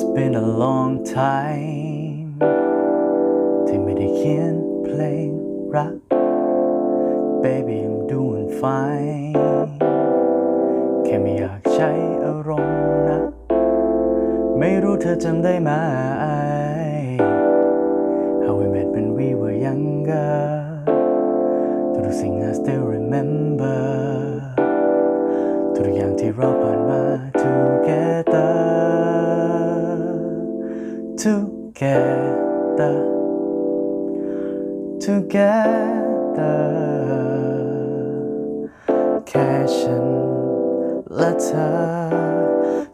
It's been a long time ที่ไม่ได้เขียนเพลงรัก Baby I'm doing fine แค่ไม่อยากใช้อารมณ์นะไม่รู้เธอจำได้ไหม How we met when we were younger ทุกสิ่ง I still remember together together แค่ฉันและเธอ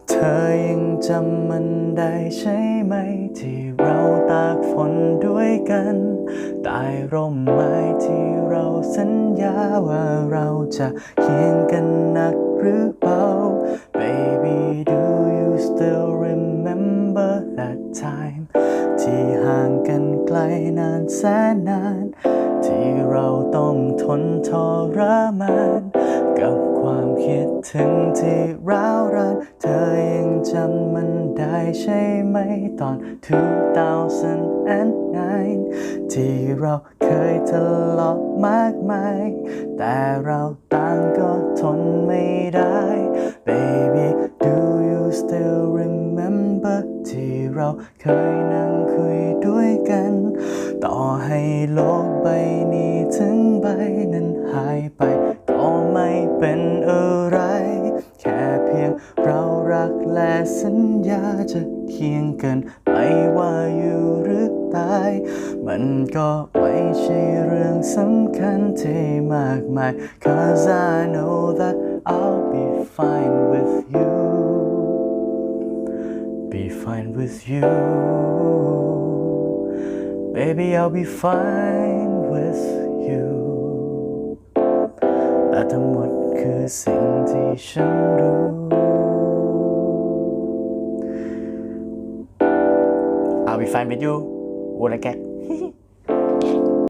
เธอยังจำมันได้ใช่ไหม ที่เราตากฝนด้วยกันใต้ร่มไม้ที่เราสัญญาว่าเราจะเคียงกันนักหรือเปล่า Baby do you still remember that time นไกลนานแสนนาน ที่เราต้องทนทรมาน กับความคิดถึงที่ร้าวราน เธอยังจำมันได้ใช่ไหมตอน 2009 ที่เราเคยทะเลาะมากมาย แต่เราต่างก็ทนไม่ได้ เคยนั่งคุยด้วยกัน ต่อให้โลกใบนี้ถึงใบนั้นหายไป ก็ไม่เป็นอะไร แค่เพียงเรารักและสัญญาจะเคียงกันไม่ว่าอยู่หรือตาย มันก็ไม่ใช่เรื่องสำคัญที่มากมาย Cause I know that I'll be fine with you fine with you Baby I'll be fine with you และทั้งหมดคือสิ่งที่ฉันรู้ I'll be fine with you โอละแก